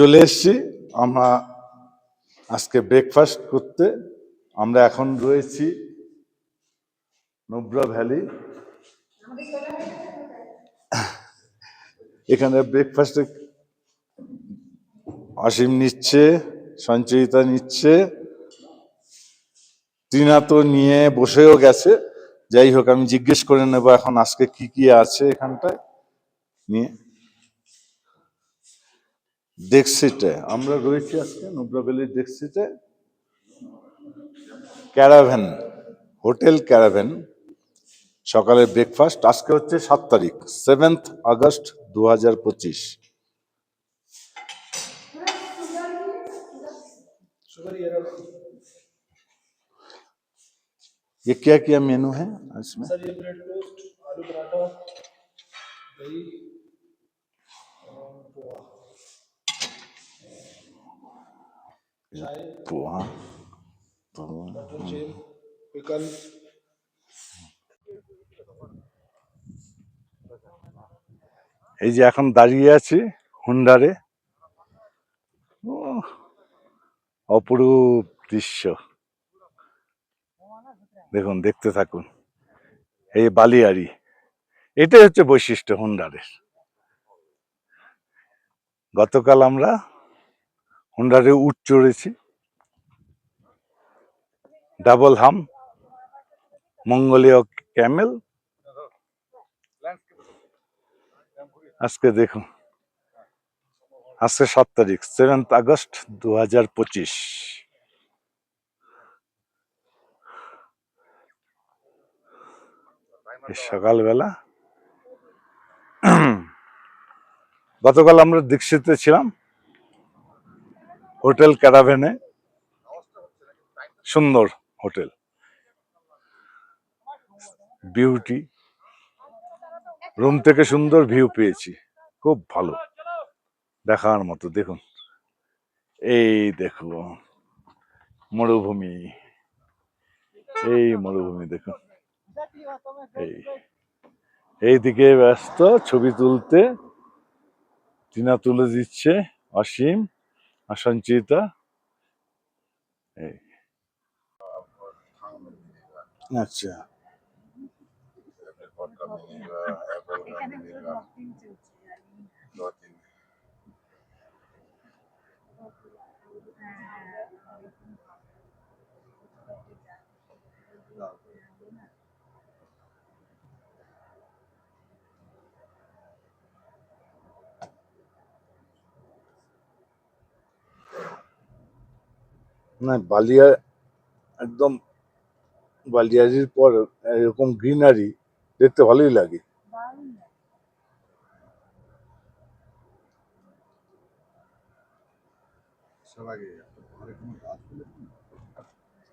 চলে এসছি। আমরা আজকে ব্রেকফাস্ট করতে। আমরা এখন রয়েছি নুব্রা ভ্যালি। এখানে ব্রেকফাস্টে অসীম নিচ্ছে, সঞ্চয়িতা নিচ্ছে। টিনা তো নিয়ে বসেও গেছে। যাই হোক, আমি জিজ্ঞেস করে নেব এখন আজকে কি কি আছে এখানটায়। নিয়ে ডেক্সিটে আমরা রয়েছি আজকে নুব্রা ভ্যালির ডেক্সিটে ক্যারাভ্যান হোটেল ক্যারাভ্যান সকালের ব্রেকফাস্ট আজকে হচ্ছে সাত তারিখ সেভেন্থ আগস্ট দু হাজার পঁচিশ ये क्या क्या मेनू है इसमें सर ये ब्रेड टोस्ट आलू पराठा दही पोहा तो बटर चिप पिकल এই যে এখন দাঁড়িয়ে আছি হুন্ডারে ও, অপরূপ দৃশ্য দেখুন দেখতে থাকুন এই বালিয়াড়ি এটাই হচ্ছে বৈশিষ্ট্য হুন্ডারের গতকাল আমরা হুন্ডারে উট চড়েছি ডাবল হাম, মঙ্গলীয় ক্যামেল। আজকে দেখুন, আজকে সাত তারিখ সেভেন্থ আগস্ট দু হাজার পঁচিশ সকালবেলা গতকাল আমরা দীক্ষিতে ছিলাম। হোটেল ক্যারাভেনে। সুন্দর হোটেল। বিউটি। রুম থেকে সুন্দর ভিউ পেয়েছি। খুব ভালো। দেখার মতো, দেখুন। এই দেখো মরুভূমি। এই মরুভূমি, দেখুন। এই। এইদিকে ব্যস্ত, ছবি তুলতে। টিনা তুলে দিচ্ছে, অসীম। আর সঞ্চিতা। এই। আচ্ছা। না বালিয়া একদম বালিয়ারির পর এরকম গ্রিনারি দেখতে ভালোই লাগে। দারুণ লাগে। আসার আগে একটা ঘরে কোনো গাছ ছিল কি?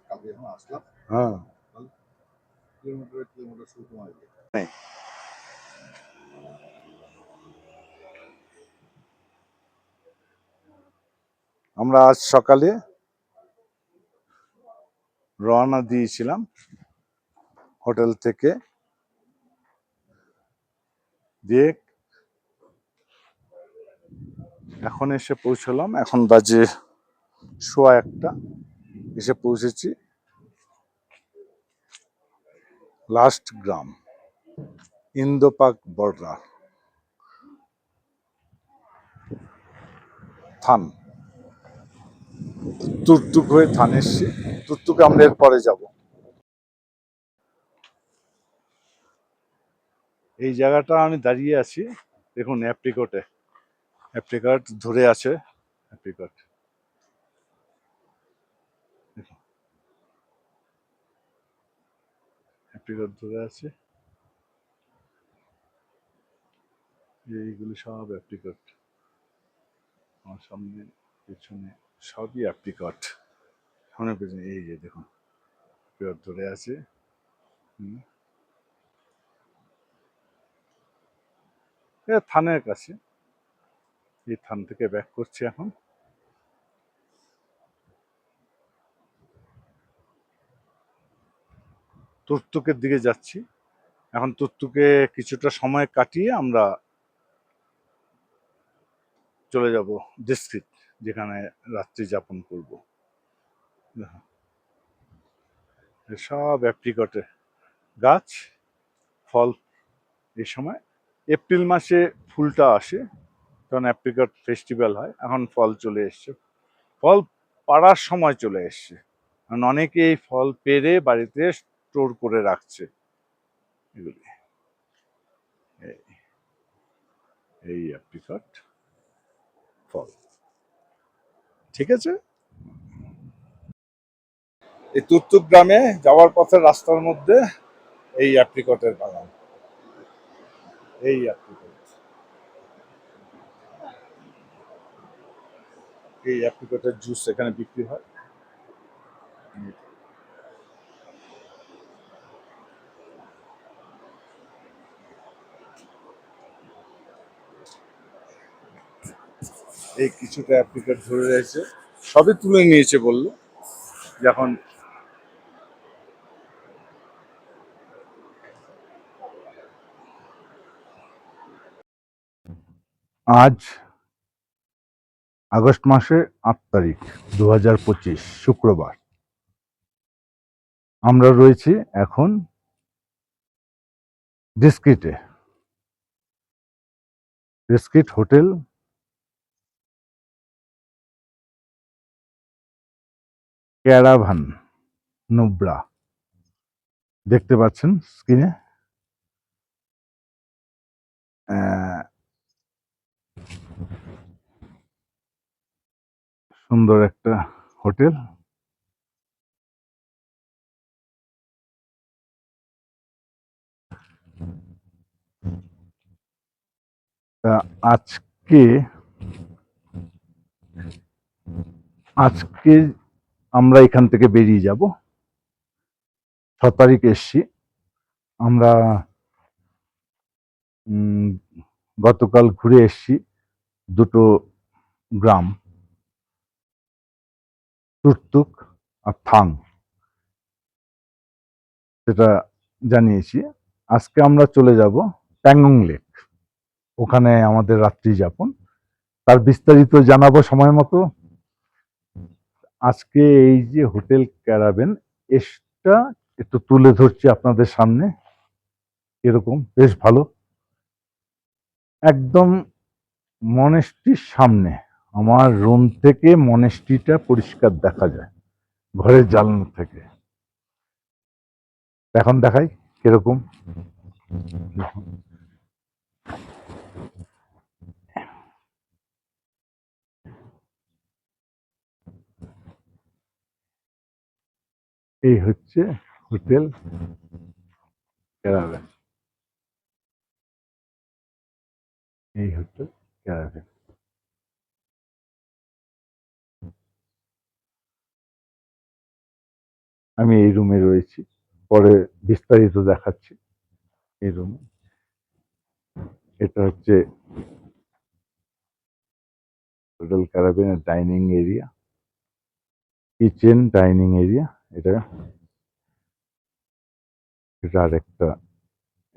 কালকে যখন আসলাম হ্যাঁ কিলোমিটার কিলোমিটার শুধু তোমার ইয়ে। আমরা আজ সকালে রওনা দিয়েছিলাম হোটেল থেকে। দিয়ে এখন এসে পৌঁছলাম। এখন বাজে শোয়া একটা। এসে পৌঁছেছি লাস্ট গ্রাম, ইন্দোপাক বর্ডার, থান। তুকতুক হয়ে থান তুকতুকে আমরা এর পরে যাব। এই জায়গাটা আমি দাঁড়িয়ে আছি, দেখুন অ্যাপ্রিকটে। অ্যাপ্রিকট ধরে আছে, অ্যাপ্রিকট। অ্যাপ্রিকট ধরে আছে। এইগুলি সব অ্যাপ্রিকট। আমার সামনে, পেছনে। সবই অ্যাপ্রিকট সামনে পেছনে, এই যে দেখুন অ্যাপ্রিকট ধরে আছে। থানের কাছে। এই থান থেকে ব্যাক করছি এখন। তুর্তুকের দিকে যাচ্ছি। এখন তুর্তুকে কিছুটা সময় কাটিয়ে আমরা চলে যাব ডিস্ট্রিক্ট যেখানে রাত্রি যাপন করব। সব অ্যাপ্রিকটের গাছ, ফল এই সময়। এপ্রিল মাসে ফুলটা আসে তখন অ্যাপ্রিকট ফেস্টিভ্যাল হয়, এখন ফল চলে এসছে। ফল পাড়ার সময় চলে এসছে। কারণ অনেকে এই ফল পেরে বাড়িতে স্টোর করে রাখছে। এগুলি। এই অ্যাপ্রিকট ফল। ঠিক আছে? এই তুতুক গ্রামে যাওয়ার পথে রাস্তার মধ্যে এই অ্যাপ্রিকটের বাগান। এই অ্যাপ্রিকট এই অ্যাপ্রিকটের জুস এখানে বিক্রি হয়। এই কিছুটা অ্যাপ্রিকট ধরে রয়েছে। সবই তুলে নিয়েছে বলল। যখন আজ আগস্ট মাসের আট তারিখ দু হাজার পঁচিশ, শুক্রবার। আমরা রয়েছি এখন ডিসক্রিটে ডিসক্রিট হোটেল ক্যারাভান নুব্রা। দেখতে পাচ্ছেন স্ক্রিনে? সুন্দর একটা হোটেল। তা আজকে আজকে আমরা এখান থেকে বেরিয়ে যাব। ছ তারিখ এসছি। আমরা গতকাল ঘুরে এসছি দুটো গ্রাম। তুর্তুক আর থাং। সেটা জানিয়েছি। আজকে আমরা চলে যাব প্যাংগং লেক। ওখানে আমাদের রাত্রি যাপন তার বিস্তারিত জানাব সময় মতো। আজকে এই যে হোটেল ক্যারাবেন এসটা একটু তুলে ধরছি আপনাদের সামনে। এরকম, বেশ ভালো। একদম মনেস্ট্রির সামনে। আমার রুম থেকে মনেস্ট্রিটা পরিষ্কার দেখা যায়, ঘরের জানলা থেকে। এখন দেখাই, কীরকম? এই হচ্ছে হোটেল ক্যারাভেন এই হোটেল ক্যারাভেন আমি এই রুমে রয়েছি। পরে বিস্তারিত দেখাচ্ছি এই রুমে। এটা হচ্ছে hotel ক্যারাবেনের dining area. Kitchen dining area. এটা এটা আরেকটা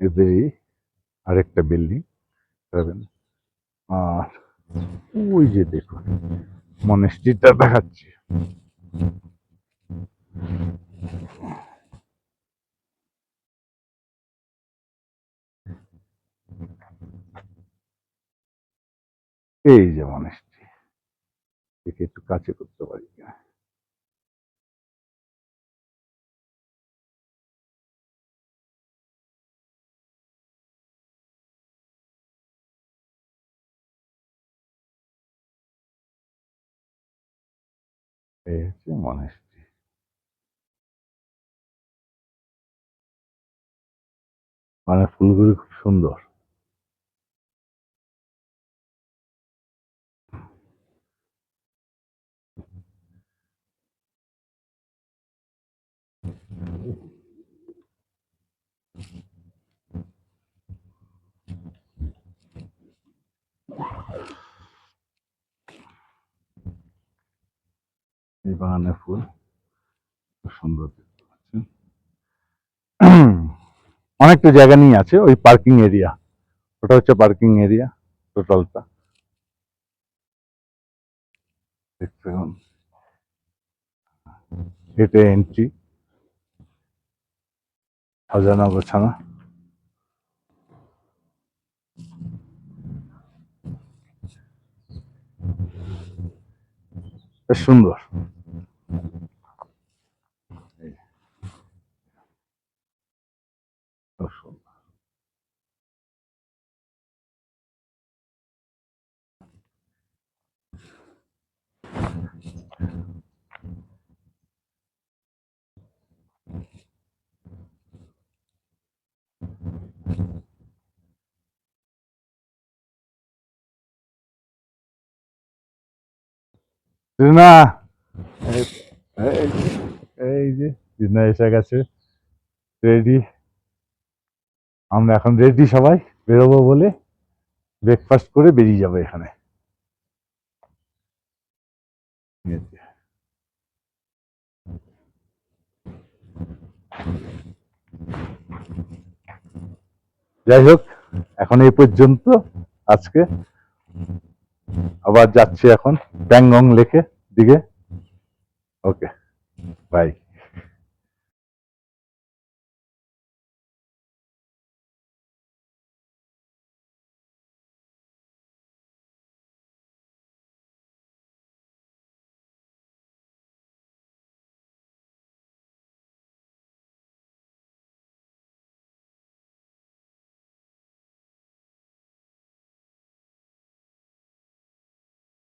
এদেরই আরেকটা বিল্ডিং আর ওই যে দেখুন মনেস্ট্রিটা দেখাচ্ছি। এই যে মনেস্ট্রি একে একটু কাছে করতে পারি। এই হচ্ছে। মনেস্ট্রি মানে ফুলগুলি খুব সুন্দর। এই বাগানের ফুল। সুন্দর দেখতে অনেকটা জায়গা নিয়ে আছে ওই পার্কিং এরিয়া ওটা হচ্ছে পার্কিং এরিয়া টোটালটা এটা এন্ট্রি সাজানো গোছানো। সুন্দর এই। খুব সুন্দর। রিনা এই- যে- রিনা এসে গেছে। রেডি আমরা এখন রেডি সবাই। বেরোবো বলে ব্রেকফাস্ট করে বেরিয়ে যাব এখানে। যাই হোক, এখন এই পর্যন্ত আজকে আবার যাচ্ছি এখন প্যাংগং লেকে দিকে। Okay bye